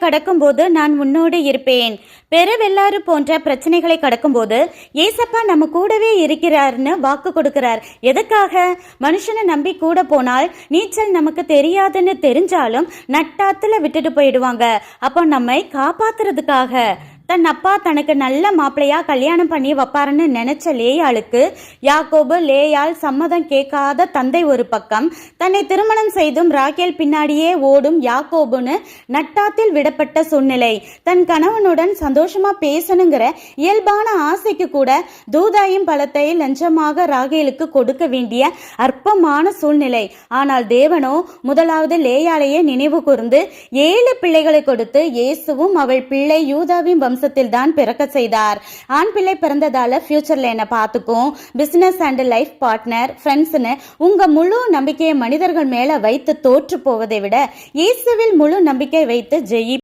கடக்கும்போது நான் உன்னோடு இருப்பேன். பெருவெள்ளாறு போன்ற பிரச்சனைகளை கடக்கும்போது ஏசப்பா நம்ம கூடவே இருக்கிறார்னு வாக்கு கொடுக்கிறார். எதுக்காக? மனுஷனை நம்பி கூட போனால் நீச்சல் நமக்கு தெரியாதுன்னு தெரிஞ்சாலும் நட்டாத்துல விட்டுட்டு போயிடுவாங்க. அப்போ நம்மை காப்பாத்துறதுக்காக. தன் அப்பா தனக்கு நல்ல மாப்பிளையா கல்யாணம் பண்ணி வைப்பாருன்னு நினைச்ச லேயாளுக்கு யாக்கோபு லேயால் சம்மதம் கேட்காத தந்தை ஒரு பக்கம். தன்னை திருமணம் செய்தும் ராக்கேல் பின்னாடியே ஓடும் யாக்கோபுன்னு நட்டாத்தில் விடப்பட்ட சூழ்நிலை. தன் கணவனுடன் சந்தோஷமா பேசணுங்கிற இயல்பான ஆசைக்கு கூட தூதாயும் பழத்தை லஞ்சமாக ராகேலுக்கு கொடுக்க வேண்டிய அற்பமான சூழ்நிலை. ஆனால் தேவனோ முதலாவது லேயாலையே நினைவு கூர்ந்து ஏழு பிள்ளைகளை கொடுத்து இயேசுவும் அவள் பிள்ளை யூதாவின் வம்சத்தில் தான் பிறக்க செய்தார். ஆண் பிள்ளை பிறந்ததால ஃபியூச்சர்ல என்ன பார்த்துக்கும். பிசினஸ் அண்ட் லைஃப் பார்ட்னர் ஃப்ரெண்ட்ஸ்னு உங்க முழு நம்பிக்கையை மனிதர்கள் மேல வைத்து தோற்று போவதை விட இயேசுவில் முழு நம்பிக்கை வைத்து ஜெயி